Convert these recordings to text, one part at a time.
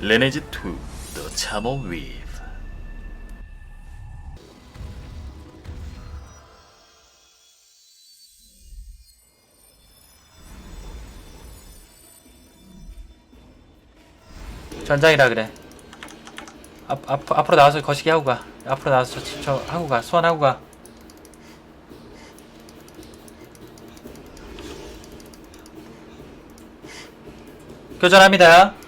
Lineage 2 The Charm Weave 전장이라 그래. 앞, 앞, 앞으로 나와서 거시기 하고 가. 앞으로 나와서 저, 저 하고 가. 소환하고 가. 교전합니다.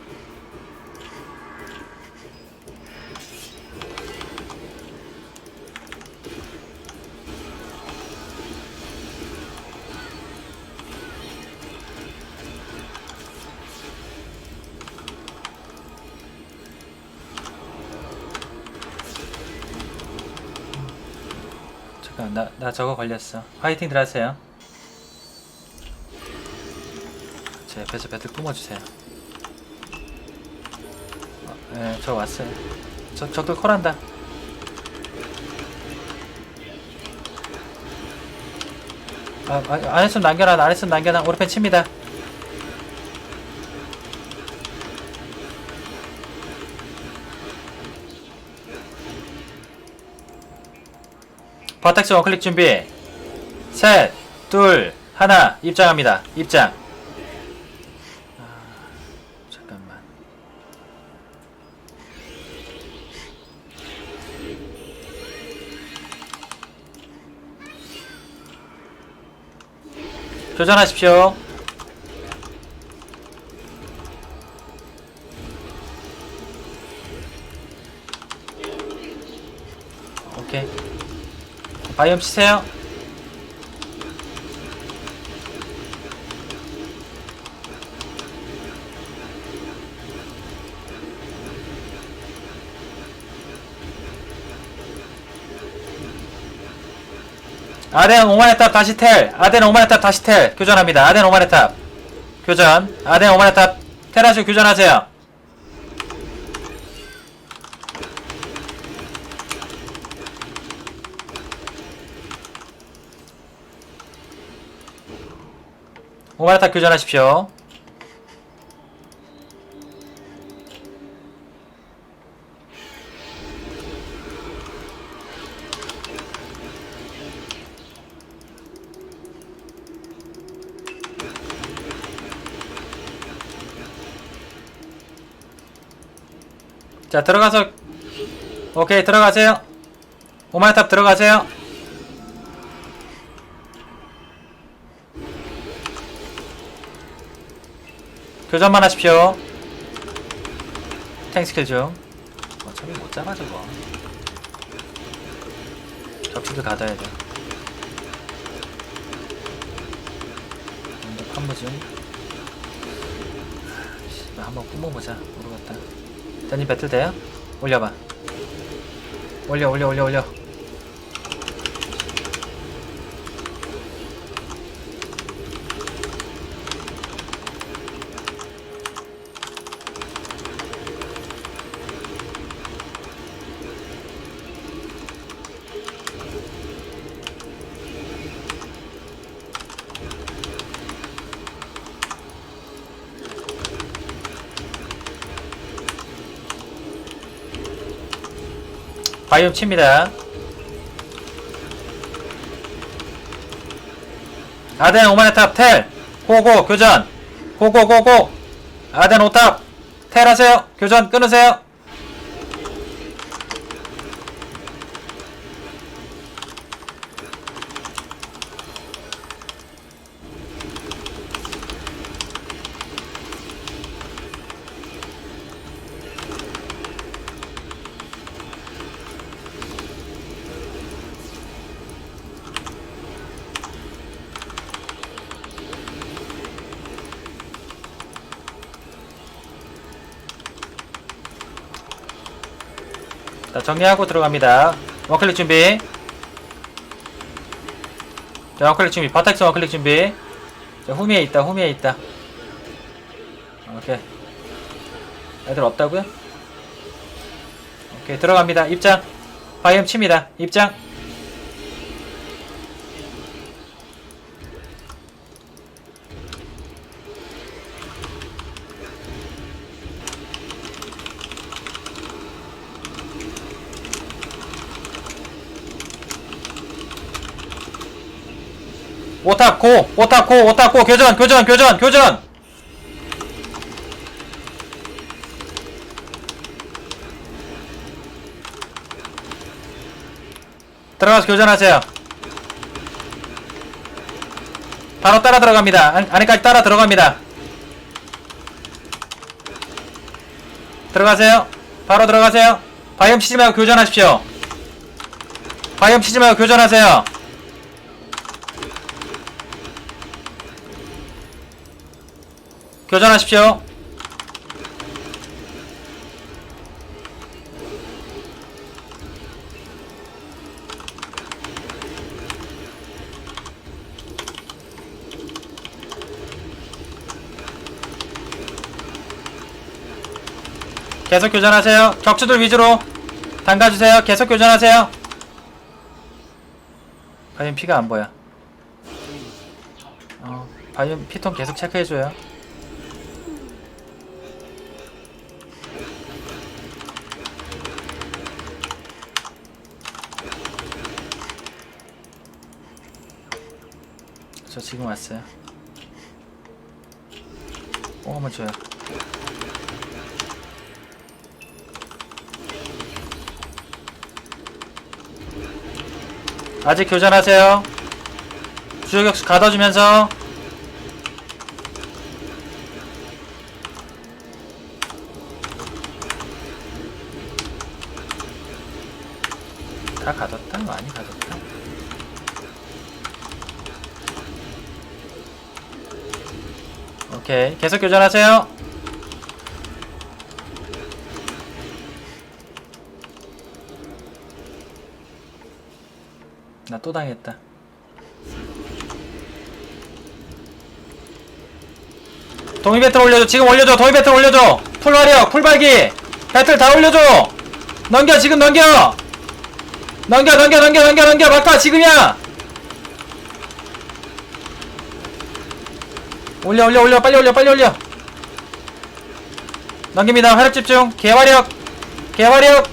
나, 나 저거 걸렸어. 화이팅 들어가세요. 제 옆에서 배틀 뿜어주세요. 어, 예, 저 왔어요. 저, 적들 콜한다. 아, 아, 안 했으면 남겨놔, 안 했으면 남겨놔. 오른편 칩니다. 버텍스 원클릭 준비. 셋, 둘, 하나, 입장합니다. 입장. 아, 잠깐만. 교전하십시오. 바이옴 치세요. 아덴 오만의 탑 다시 텔. 아덴 오만의 탑 다시 텔. 교전합니다. 아덴 오만의 탑. 교전. 아덴 오만의 탑. 텔하시고 교전하세요. 탑 교전하십시오. 자 들어가서 오케이 들어가세요 오마이탑 들어가세요 교전만 하십시오. 탱 스킬 중 어차피 못 잡아 저거. 적수도 가둬야 돼. 먼저 판무중. 씨발 한번 뿜어보자. 모르겠다. 대님 배틀 돼요? 올려봐. 올려 올려 올려 올려 바이옴 칩니다. 아덴 오만의 탑 텔. 고고 교전. 고고고고. 아덴 오탑 텔 하세요. 교전 끊으세요 자 정리하고 들어갑니다. 원클릭 준비. 자 원클릭 준비. 바닥스 원클릭 준비. 자 후미에 있다 후미에 있다. 오케이. 애들 없다고요? 오케이 들어갑니다. 입장. 바이옴 칩니다. 입장 고 오탑 고 교전 교전 교전 교전. 들어가서 교전하세요. 바로 따라 들어갑니다. 안, 안에까지 따라 들어갑니다. 들어가세요. 바로 들어가세요. 바이옴 치지 말고 교전하십시오. 바이옴 치지 말고 교전하세요 교전하십시오. 계속 교전하세요. 격추들 위주로 담가주세요. 계속 교전하세요. 바이옴 피가 안 보여. 어, 바이옴 피통 계속 체크해줘요. 지금 왔어요. 뽕 한번 줘요. 아직 교전하세요. 주요 격수 가둬주면서 오케이. 계속 교전하세요. 나 또 당했다. 동이 배틀 올려줘. 지금 올려줘. 동이 배틀 올려줘. 풀 화력 풀 발기. 배틀 다 올려줘. 넘겨 지금 넘겨. 넘겨 넘겨 넘겨 넘겨 넘겨. 바꿔 지금이야 올려 올려 올려 빨리 올려 빨리 올려. 넘깁니다. 화력 집중. 개화력. 개화력.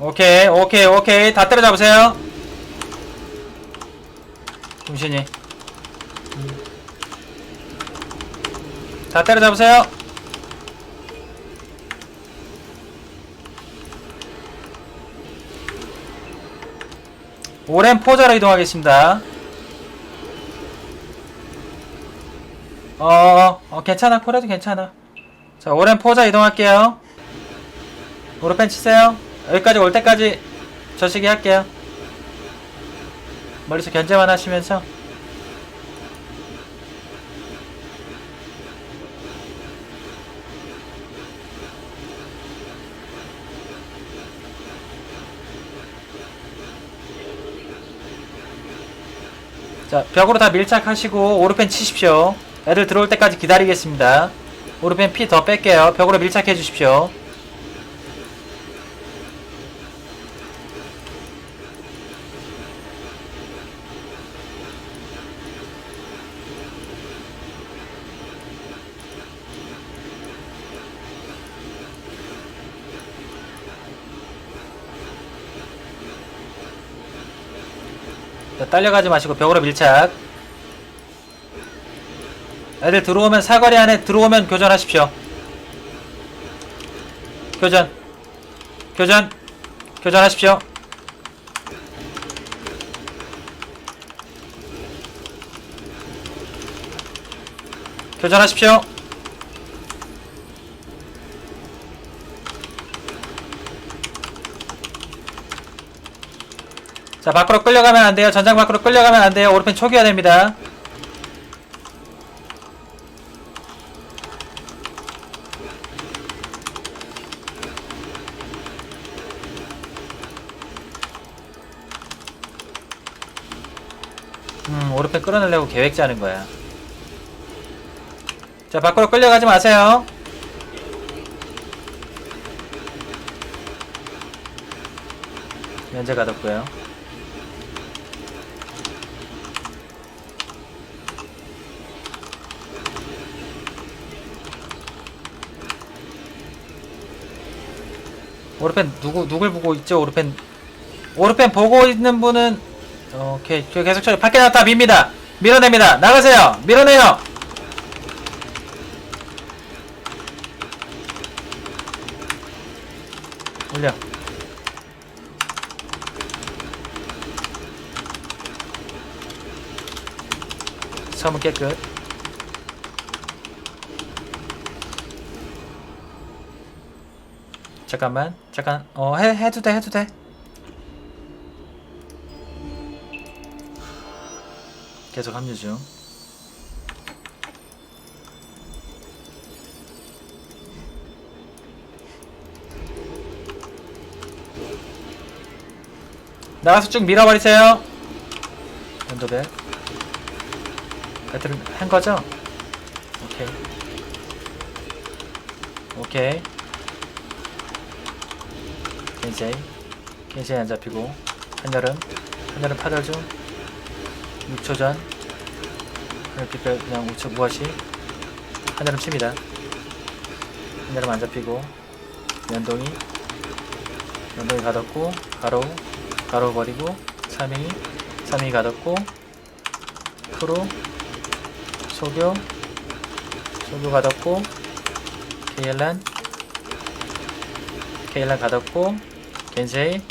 오케이 오케이 오케이. 다 때려잡으세요. 중신이. 다 때려잡으세요 오랜 포자로 이동하겠습니다. 어, 어, 괜찮아. 포라도 괜찮아. 자, 오랜 포자 이동할게요. 오른펜 치세요. 여기까지 올 때까지 저시기 할게요. 머리서 견제만 하시면서. 자, 벽으로 다 밀착하시고 오르펜 치십시오. 애들 들어올 때까지 기다리겠습니다. 오르펜 피 더 뺄게요. 벽으로 밀착해 주십시오. 자, 딸려가지 마시고 벽으로 밀착. 애들 들어오면 사거리 안에 들어오면 교전하십시오. 교전. 교전. 교전하십시오. 교전하십시오. 자, 밖으로 끌려가면 안 돼요. 전장 밖으로 끌려가면 안 돼요. 오른편 초기화 됩니다. 음, 오른편 끌어내려고 계획 짜는 거야. 자, 밖으로 끌려가지 마세요. 면제 가뒀고요. 오르펜 누구 누굴 보고 있죠? 오르펜? 오르펜 보고 있는 분은 오케이. 저 계속 쳐 밖에 나왔다. 밉니다. 밀어냅니다. 나가세요. 밀어내요. 올려. 섬은 깨끗 잠깐만 잠깐 어 해, 해도 돼 해도 돼. 계속 합류 중. 나가서 쭉 밀어버리세요. 엔더벨 배틀 한 거죠? 오케이. 오케이 겐세이 겐세이 안 잡히고 한여름 한여름 파절 중 6초 전 이렇게 빼- 그냥 우측 무엇이 한여름 칩니다. 한여름 안 잡히고 연동이 연동이 가뒀고 가로우 가로우 버리고 3위 3위 가뒀고 프로 소교 소교 가뒀고 케일란 케일란 가뒀고 겐세이.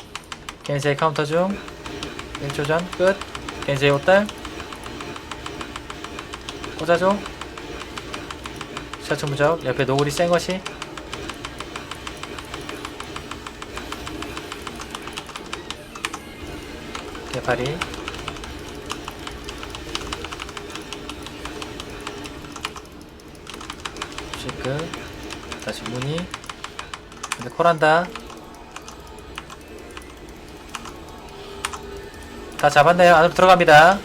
겐세이 카운터 중. 1초 전 끝. 겐세이 옷달 꽂아줘 샤츠 무적 옆에 노구리 센 것이. 개파리. 시크. 다시 무늬. 근데 콜한다 다 잡았네요. 안으로 들어갑니다.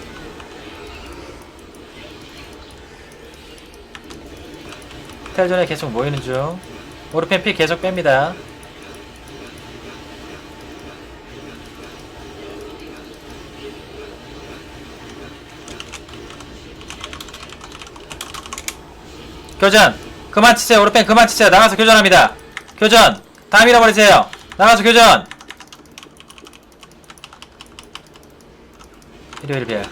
텔전에 계속 모이는 중. 오르펜 피 계속 뺍니다. 교전! 그만 치세요. 오르펜 그만 치세요. 나가서 교전합니다. 교전! 다 밀어버리세요. 나가서 교전 일요일 별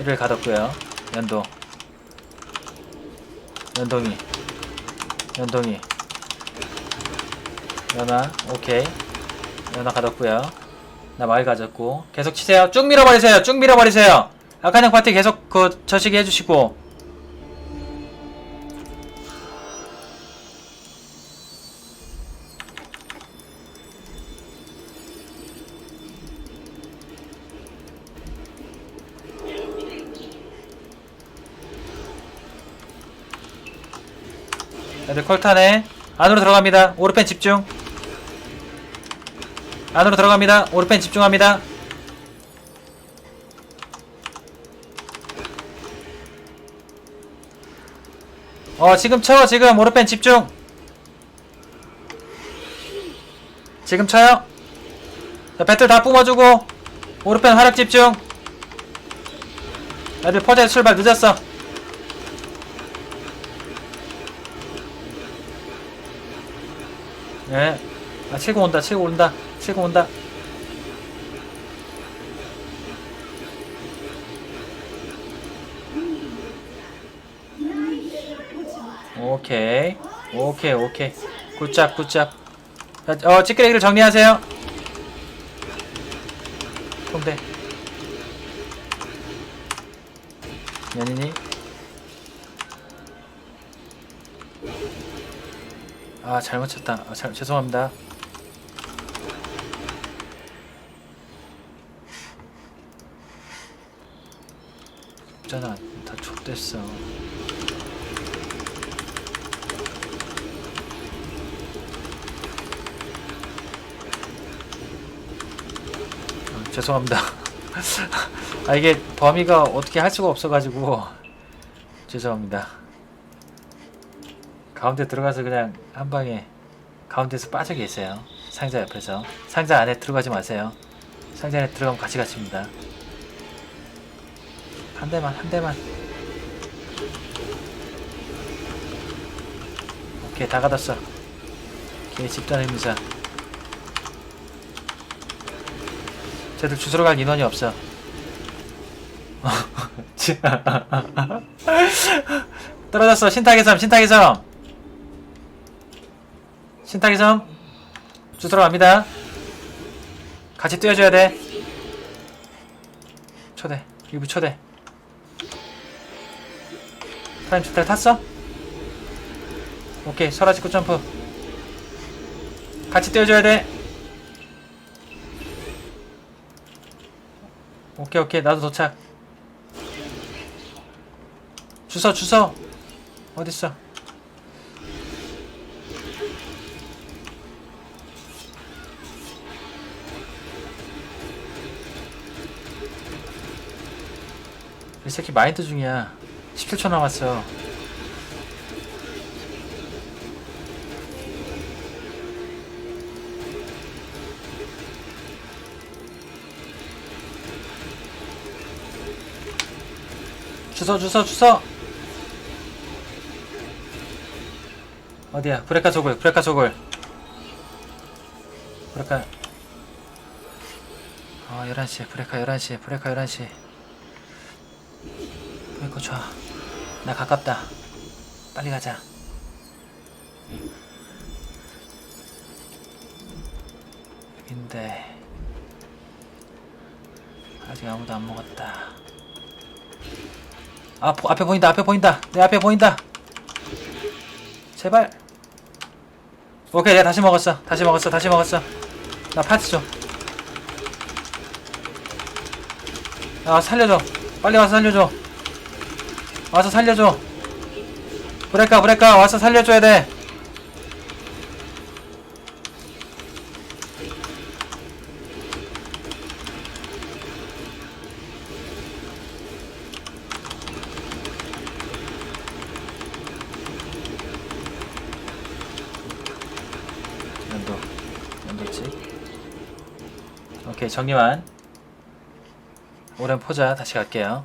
일요일 가뒀고요. 연도 연동이. 연동이. 연화. 오케이. 연화 가뒀고요. 나 마을 가졌고. 계속 치세요. 쭉 밀어버리세요. 쭉 밀어버리세요. 아카냥 파티 계속 그 저시기 해주시고 애들 컬타네 안으로 들어갑니다. 오르펜 집중. 안으로 들어갑니다. 오르펜 집중합니다. 어 지금 쳐 지금. 오르펜 집중. 지금 쳐요. 자 배틀 다 뿜어주고 오르펜 활약 집중. 애들 퍼즐 출발 늦었어 예. 아, 치고 온다, 치고 온다, 치고 온다. 오케이. 오케이, 오케이. 굿잡, 굿잡. 자, 어, 찌끄레기를 정리하세요. 통대. 연인이. 아 잘못 쳤다. 아, 잘, 죄송합니다. 있잖아 다 족됐어. 아, 죄송합니다. 아 이게 범위가 어떻게 할 수가 없어가지고. 죄송합니다 가운데 들어가서 그냥 한 방에 가운데서 빠져 계세요. 상자 옆에서. 상자 안에 들어가지 마세요. 상자 안에 들어가면 같이 갔습니다. 한 대만, 한 대만. 오케이, 다 가뒀어. 걔 집단의 미사. 쟤들 주소로 갈 인원이 없어. 떨어졌어 신탁의 섬 신탁의 섬 신탁의 섬. 주스러 갑니다. 같이 뛰어줘야 돼. 초대. 일부 초대. 타임 주택 탔어? 오케이. 설아지고 점프. 같이 뛰어줘야 돼. 오케이 오케이 나도 도착 주소 주소 어딨어 이 새끼 마인드 중이야. 17초 남았어. 주소 주소 주소 어디야? 브레카 소굴 브레카 소굴 브레카. 어 11시 브레카 11시 브레카 11시 브레카 좋아 나 가깝다 빨리 가자 여긴데 아직 아무도 안 먹었다 아, 보- 앞에 보인다, 앞에 보인다. 내 앞에 보인다. 제발. 오케이, 내가 다시 먹었어. 다시 먹었어, 다시 먹었어. 나 파츠 줘. 야, 살려줘. 빨리 와서 살려줘. 와서 살려줘. 브레카, 브레카, 와서 살려줘야 돼. 연도, 연도치. 오케이, 정리만. 오랜 포자 다시 갈게요.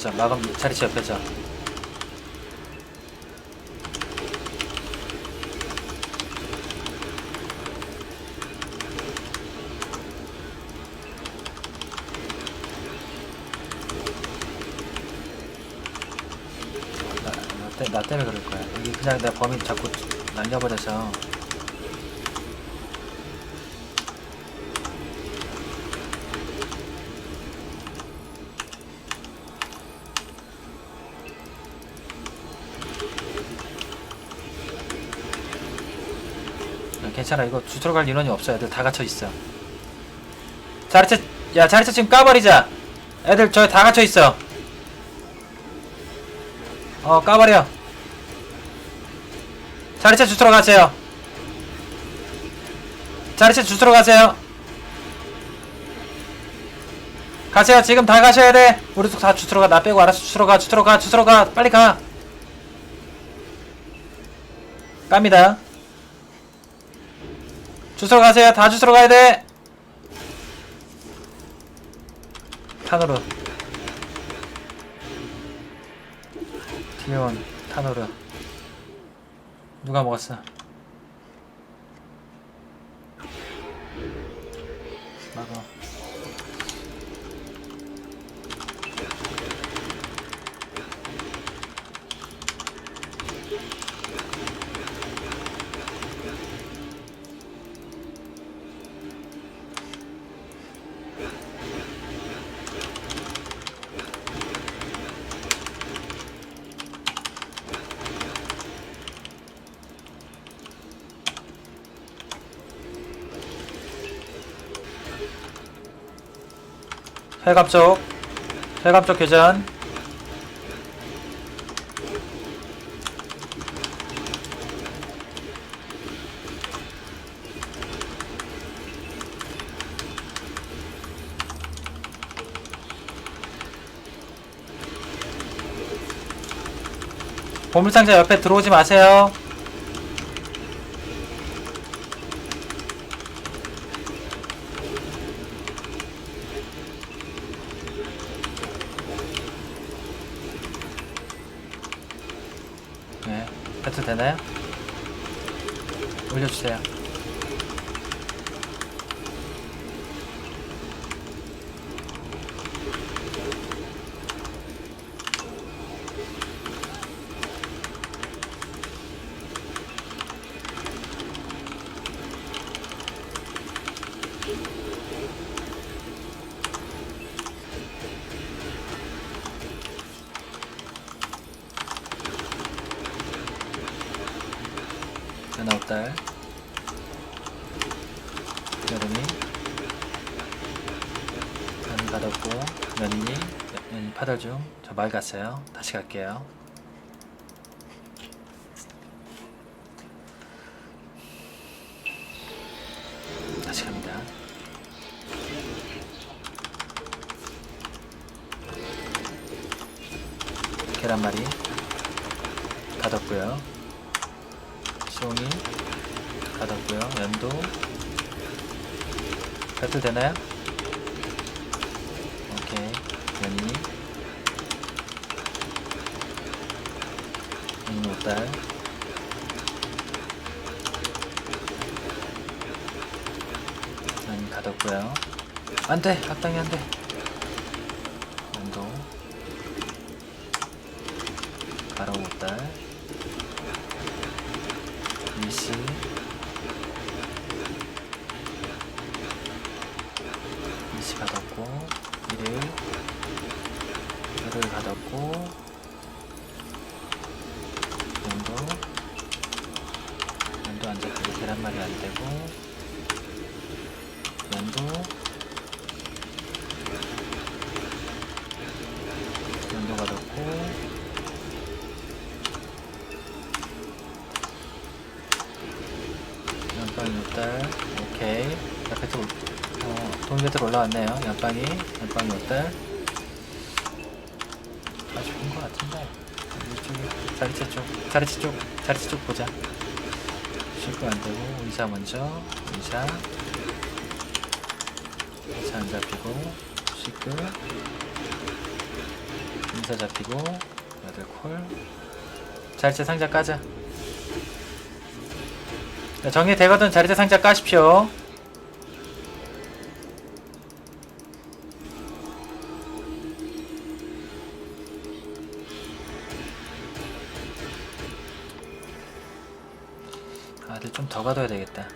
옆에서 마감 자리치 옆에서. 나, 나, 때, 나 때문에 그럴 거야. 여기 그냥 내 범인 자꾸 날려버려서. 괜찮아. 이거 주소로 갈 인원이 없어. 애들 다 갇혀 있어. 자리채, 야, 자리채 지금 까버리자. 애들 저기 다 갇혀 있어. 어, 까버려. 자리채 주스러 가세요. 자리채 주스러 가세요. 가세요. 지금 다 가셔야 돼. 우리도 다 주스러 가. 나 빼고 알아서 주스러 가. 주스러 가. 주스러 가. 빨리 가. 깝니다. 주스러 가세요. 다 주스러 가야 돼. 탄으로. 디온 탄으로. 누가 먹었어? 막어. 혈감 쪽. 혈감 쪽 교전. 보물상자 옆에 들어오지 마세요. 배틀 되나요? 올려주세요. 받았고, 면이, 면이 파달 중. 저말 갔어요. 다시 갈게요. 다시 갑니다. 계란말이 가뒀고요. 시옹이 가뒀고요. 연도 배틀 되나요? 오케이 연이. 연이 못달 연이 가뒀고요. 안돼 악당이 안돼. 가로 못달. 일시 일시 받았고 일일 받았고 연도 연도 안 잡히고 계란말이 안 되고 연도 연도 받았고 연빵이 6달? 오케이. 자 배틀 어, 동일 배틀 올라왔네요. 연빵이 연빵이 6달 아주 좋은 것 같은데. 이쪽에 자리체 쪽 자리체 쪽 자리체 쪽 보자. 실컷 안되고 의사 먼저 의사 의사 안 잡히고 시크 의사 잡히고 여덟 콜. 자리체 상자 까자. 자, 정리되거든. 자리대 상자 까십시오. 아, 가둬야 되겠다.